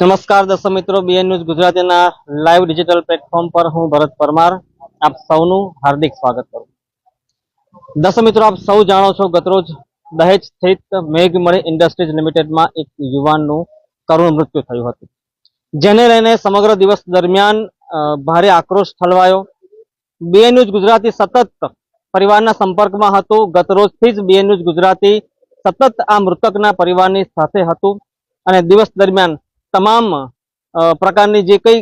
નમસ્કાર દર્શક મિત્રો બીએન ન્યૂઝ ગુજરાતીના લાઈવ ડિજિટલ પ્લેટફોર્મ પર હું ભરત પરમાર, આપ સૌનું હાર્દિક સ્વાગત કરું દર્શક મિત્રો, આપ સૌ જાણો છો ગતરોજ દહેજ સ્થિત મેઘમણી ઇન્ડસ્ટ્રીઝ લિમિટેડમાં એક યુવાનનું કરુણ મૃત્યુ થયું હતું. જેને લઈને સમગ્ર દિવસ દરમિયાન ભારે આક્રોશ ઠલવાયો. બીએન ન્યૂઝ ગુજરાતી સતત પરિવારના સંપર્કમાં હતું. ગતરોજથી જ બીએન ન્યૂઝ ગુજરાતી સતત આ મૃતકના પરિવારની સાથે હતું. અને દિવસ દરમિયાન તમામ પ્રકારની જે કંઈ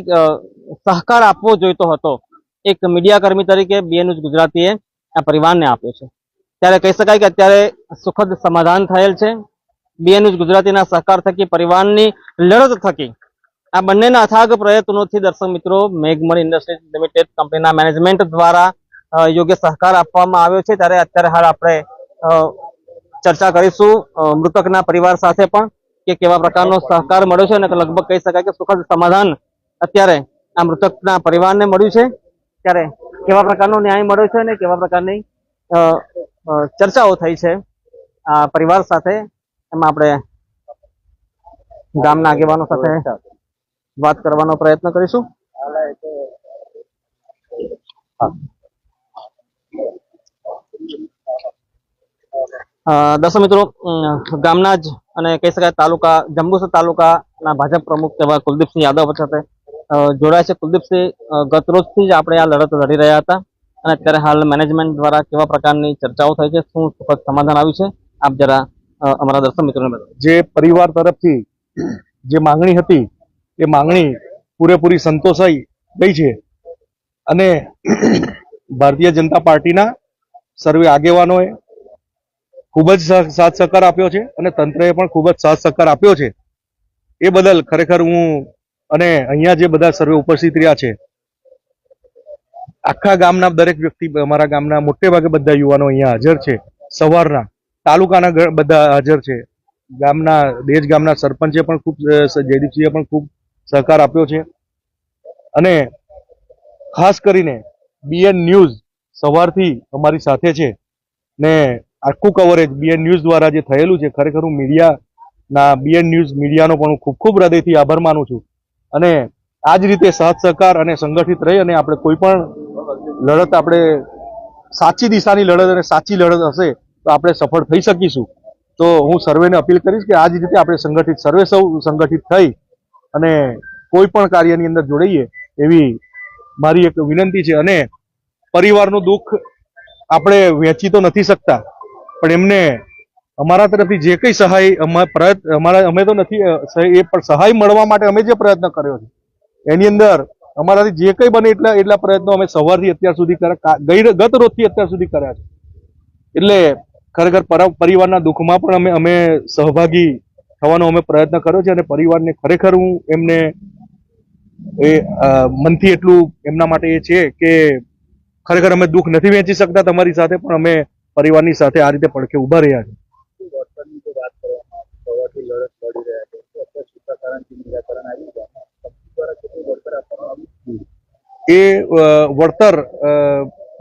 સહકાર આપવો જોઈતો હતો, એક મીડિયાકર્મી તરીકે બીએનયુઝ ન્યૂઝ ગુજરાતીએ આ પરિવારને આપ્યો છે. ત્યારે કહી શકાય કે અત્યારે સુખદ સમાધાન થયેલ છે. બીએનયુઝ ન્યૂઝ ગુજરાતીના સહકાર થકી, પરિવારની લડત થકી, આ બંનેના અથાગ પ્રયત્નોથી દર્શક મિત્રો, મેઘમણ ઇન્ડસ્ટ્રીઝ લિમિટેડ કંપનીના મેનેજમેન્ટ દ્વારા યોગ્ય સહકાર આપવામાં આવ્યો છે. ત્યારે અત્યારે હાલ આપણે ચર્ચા કરીશું મૃતકના પરિવાર સાથે પણ. કે કેવા પ્રકારનો સહકાર મળ્યો છે અને લગભગ કહી શકાય કે સુખદ સમાધાન અત્યારે આ મૃતકના પરિવારને મળ્યું છે. ત્યારે કેવા પ્રકારનો ન્યાય મળ્યો છે અને કેવા પ્રકારની ચર્ચાઓ થઈ છે આ પરિવાર સાથે. એમાં આપણે ગામના આગેવાનો સાથે વાત કરવાનો પ્રયત્ન કરીશું. દર્શક મિત્રો ગામના જ અને કહી શકાય તાલુકા, જંબુસર તાલુકાના ભાજપ પ્રમુખ એવા કુલદીપસિંહ યાદવ સાથે જોડાય છે. કુલદીપસિંહ ગતરોજથી ગત રોજથી જ આપણે આ લડત લડી રહ્યા હતા અને અત્યારે હાલ મેનેજમેન્ટ દ્વારા કેવા પ્રકારની ચર્ચાઓ થઈ છે, શું સુખદ સમાધાન આવ્યું છે, આપ જરા અમારા દર્શક મિત્રોને જે પરિવાર તરફથી જે માંગણી હતી, એ માંગણી પૂરેપૂરી સંતોષાઈ ગઈ છે અને ભારતીય જનતા પાર્ટીના સર્વે આગેવાનોએ ખૂબ જ સાથ સહકાર આપ્યો છે અને તંત્રએ પણ ખૂબ જ સાથ સહકાર આપ્યો છે. એ બદલ ખરેખર હું અને અહીંયા જે બધા સર્વે ઉપસ્થિત રહ્યા છે, આખા ગામના દરેક વ્યક્તિ, અમારા ગામના મોટે ભાગે બધા યુવાનો અહીંયા હાજર છે. સવારના તાલુકાના બધા હાજર છે. ગામના દેશ ગામના સરપંચે પણ ખૂબ જયદીપસિંહે પણ ખૂબ સહકાર આપ્યો છે. અને ખાસ કરીને બીએન ન્યૂઝ સવારથી અમારી સાથે છે ને આખું કવરેજ બીએન ન્યૂઝ દ્વારા જે થયેલું છે, ખરેખર હું મીડિયાના બીએન ન્યૂઝ મીડિયાનો પણ હું ખૂબ ખૂબ હૃદયથી આભાર માનું છું. અને આ જ રીતે સહજ સહકાર અને સંગઠિત રહી અને આપણે કોઈ પણ લડત આપણે સાચી દિશાની લડત અને સાચી લડત હશે તો આપણે સફળ થઈ શકીશું. તો હું સર્વેને અપીલ કરીશ કે આ જ રીતે આપણે સંગઠિત સર્વે સૌ સંગઠિત થઈ અને કોઈ પણ કાર્યની અંદર જોડાઈએ એવી મારી એક વિનંતી છે. અને પરિવારનું દુઃખ આપણે વહેંચી તો નથી શકતા. પણ એમને અમારા તરફથી જે કંઈ સહાય પ્રયત્ન, અમારા અમે તો નથી એ પણ સહાય મળવા માટે અમે જે પ્રયત્ન કર્યો છે. એની અંદર અમારાથી જે કંઈ બને એટલા એટલા પ્રયત્નો અમે સવારથી અત્યાર સુધી કર્યા ગઈ ગત રોજથી અત્યાર સુધી કર્યા છે. એટલે ખરેખર પરિવારના દુઃખમાં પણ અમે અમે સહભાગી થવાનો અમે પ્રયત્ન કર્યો છે અને પરિવારને ખરેખર હું એમને એ મનથી એટલું એમના માટે એ છે કે ખરેખર અમે દુઃખ નથી વહેંચી શકતા તમારી સાથે, પણ અમે પરિવારની સાથે આ રીતે પડખે ઊભા રહ્યા છે. એ વળતર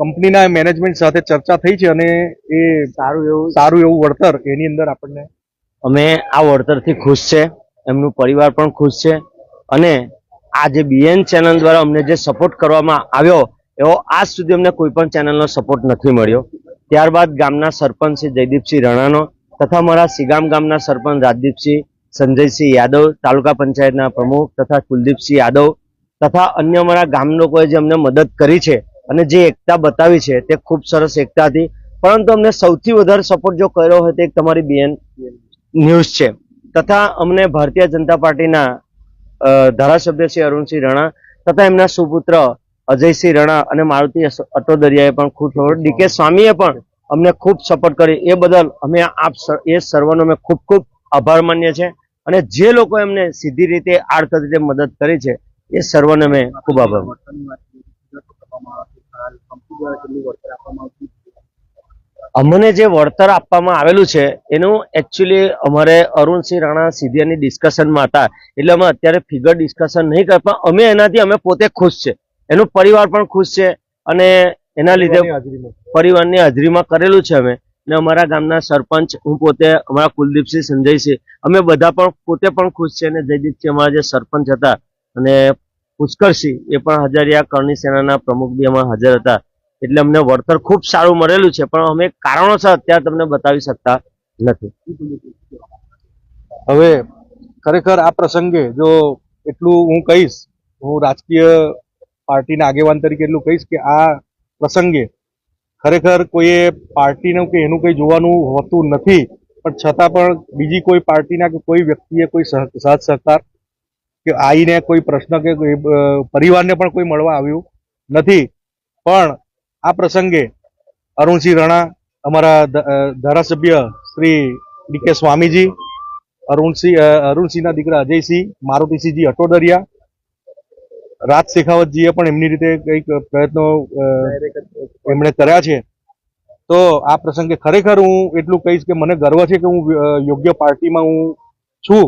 કંપનીના મેનેજમેન્ટ સાથે ચર્ચા થઈ છે અને એ સારું એવું. સારું એવું વળતર એની અંદર આપણને અમે આ વળતરથી ખુશ છે એમનું પરિવાર પણ ખુશ છે અને આ જે બીએન ચેનલ દ્વારા અમને જે સપોર્ટ કરવામાં આવ્યો એવો આજ સુધી અમને કોઈ પણ ચેનલનો સપોર્ટ નથી મળ્યો. ત્યારબાદ ગામના સરપંચ શ્રી જયદીપસિંહ રણાનો તથા મારા સિગામ ગામના સરપંચ રાજદીપસિંહ સંજયસિંહ યાદવ, તાલુકા પંચાયતના પ્રમુખ તથા કુલદીપસિંહ યાદવ તથા અન્ય અમારા ગામ લોકોએ જે અમને મદદ કરી છે અને જે એકતા બતાવી છે તે ખૂબ સરસ એકતા હતી. પરંતુ અમને સૌથી વધારે સપોર્ટ જો કર્યો હોય તો તમારી બીએન ન્યૂઝ છે. તથા અમને ભારતીય જનતા પાર્ટીના ધારાસભ્ય શ્રી અરુણસિંહ રણા તથા એમના સુપુત્ર અજયસિંહ રણા અને મારુતિ અટોદરિયાએ પણ ખૂબ ડીકે સ્વામીએ પણ અમને ખૂબ સપોર્ટ કરી. એ બદલ અમે આપ એ સર્વનો અમે ખૂબ ખૂબ આભાર માનીએ છીએ અને જે લોકો એમને સીધી રીતે આડકત રીતે મદદ કરી છે, એ સર્વને અમે ખૂબ આભાર અમને જે વળતર આપવામાં આવેલું છે, એનું એકચ્યુઅલી અમારે અરુણસિંહ રાણા સીધિયાની ડિસ્કશનમાં હતા. એટલે અમે અત્યારે ફિગર ડિસ્કશન નહીં કર, પણ અમે એનાથી અમે પોતે ખુશ છે. એનો પરિવાર પણ ખુશ છે અને એના લીધે પરિવારની હાજરીમાં. કરેલું છે અમે. ને અમારા ગામના સરપંચ હું પોતે અમારા કુલદીપસિંહ સંજયસિંહ અમે બધા પણ પોતે પણ ખુશ છે અને જયદીપસિંહ અમારા જે સરપંચ હતા અને પુષ્કરસિંહ એ પણ હજારિયા કરણી સેનાના પ્રમુખ બી અમારા હાજર હતા. એટલે અમને વળતર ખૂબ સારું મળેલું છે પણ અમે કારણોસર અત્યારે તમને બતાવી શકતા નથી. હવે ખરેખર આ પ્રસંગે જો એટલું હું કહીશ હું રાજકીય પાર્ટીના આગેવાન તરીકે એટલું કહીશ કે આ પ્રસંગે ખરેખર કોઈએ પાર્ટીનું કે એનું કંઈ જોવાનું હોતું નથી, પણ છતાં પણ બીજી કોઈ પાર્ટીના કે કોઈ વ્યક્તિએ કોઈ સાથ સહકાર કે આવીને કોઈ પ્રશ્ન કે પરિવારને પણ કોઈ મળવા આવ્યું નથી. પણ આ પ્રસંગે અરુણસિંહ રણા, અમારા ધારાસભ્ય શ્રી ડી કે સ્વામીજી, અરુણસિંહ અરુણસિંહના દીકરા અજયસિંહ, મારુતિસિંહજી અટોદરિયા રાજ શેખાવતજીએ પણ એમની રીતે કંઈક પ્રયત્નો એમણે કર્યા છે. તો આ પ્રસંગે ખરેખર હું એટલું કહીશ કે મને ગર્વ છે કે હું યોગ્ય પાર્ટીમાં હું છું.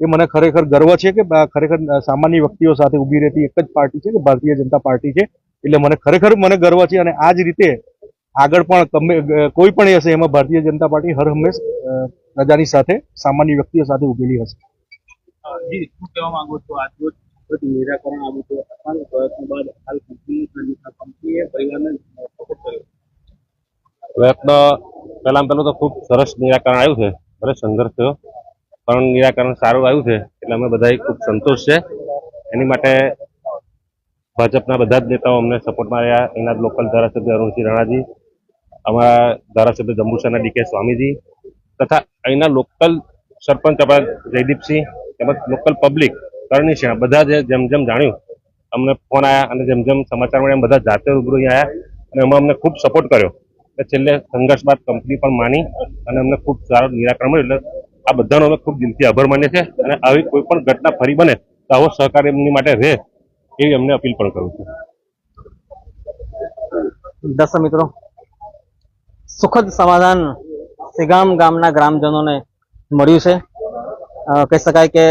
એ મને ખરેખર ગર્વ છે કે ખરેખર સામાન્ય વ્યક્તિઓ સાથે ઊભી રહેતી એક જ પાર્ટી છે કે ભારતીય જનતા પાર્ટી છે. એટલે મને ખરેખર મને ગર્વ છે અને આ જ રીતે આગળ પણ તમે કોઈ પણ હશે એમાં ભારતીય જનતા પાર્ટી હર હંમેશ પ્રજાની સાથે, સામાન્ય વ્યક્તિઓ સાથે ઊભેલી હશે. જી, શું કહેવા માંગો છું? આજરોજ બધું નિરાકરણ આવ્યું છે. અનેક પ્રયત્નો બાદ હાલ કંપની કંપનીએ પરિવારને સપોર્ટ કર્યો. પ્રયત્ન પહેલાં પહેલું તો ખૂબ સરસ નિરાકરણ આવ્યું છે. ભલે સંઘર્ષ થયો, પણ નિરાકરણ સારું આવ્યું છે. એટલે અમે બધા ખૂબ સંતોષ છે. એની માટે ભાજપના બધા જ નેતાઓ અમને સપોર્ટમાં રહ્યા એના જ લોકલ ધારાસભ્ય અરુણસિંહ રાણાજી, અમારા ધારાસભ્ય જંબુસરના ડીકે સ્વામીજી, તથા અહીંના લોકલ સરપંચ આપણા જયદીપસિંહ, તેમજ લોકલ પબ્લિક કરણી છે. બધા જે જેમ જેમ જાણ્યું અમને ફોન આવ્યા અને જેમ જેમ સમાચાર મળ્યા બધા જાતે રૂબરૂ આવ્યા અને એમાં અમને ખૂબ સપોર્ટ કર્યો. એટલે છેલ્લે સંઘર્ષ બાદ કંપની પણ માની અને અમને ખૂબ સારું નિરાકરણ મળ્યું. એટલે આ બધાનો અમે ખૂબ દિલથી આભાર માનીએ છીએ અને આવી કોઈ પણ ઘટના ફરી બને તો આવો સહકાર એમની માટે રહે એવી અમને અપીલ પણ કરું છું. દર્શક મિત્રો, સુખદ સમાધાન સિગામ ગામના ગ્રામજનોને મળ્યું છે. કહી શકાય કે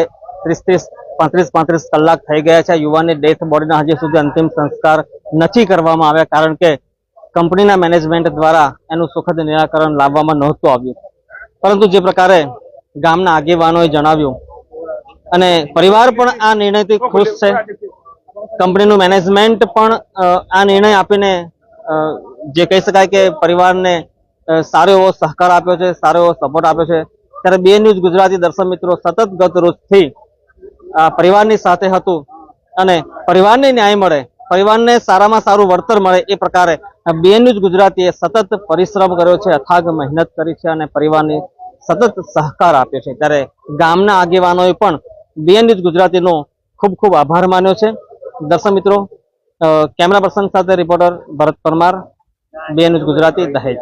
ત્રીસ ત્રીસ પાંત્રીસ પાંત્રીસ કલાક થઈ ગયા છે. યુવાનની ડેથ બોડીના હજી સુધી અંતિમ સંસ્કાર નથી કરવામાં આવ્યા, કારણ કે કંપનીના મેનેજમેન્ટ દ્વારા એનું સુખદ નિરાકરણ લાવવામાં નહોતું આવ્યું. પરંતુ જે પ્રકારે ગામના આગેવાનોએ જણાવ્યું, અને પરિવાર પણ આ નિર્ણયથી ખુશ છે. કંપનીનું મેનેજમેન્ટ પણ આ નિર્ણય આપીને જે કહી શકાય કે પરિવારને સારો એવો સહકાર આપ્યો છે, સારો એવો સપોર્ટ આપ્યો છે. ત્યારે બે ન્યૂઝ ગુજરાતી દર્શક મિત્રો સતત ગત રોજથી પરિવારની સાથે હતું અને પરિવારને ન્યાય મળે, પરિવારને સારામાં સારું વળતર મળે એ પ્રકારે બે ન્યૂઝ ગુજરાતીએ સતત પરિશ્રમ કર્યો છે, અથાગ મહેનત કરી છે અને પરિવારની સતત સહકાર આપ્યો છે. ત્યારે ગામના આગેવાનોએ પણ બે ન્યૂઝ ગુજરાતીનો ખૂબ ખૂબ આભાર માન્યો છે. દર્શક મિત્રો કેમેરા પર્સન સાથે રિપોર્ટર ભરત પરમાર બે જ ગુજરાતી દહેજ.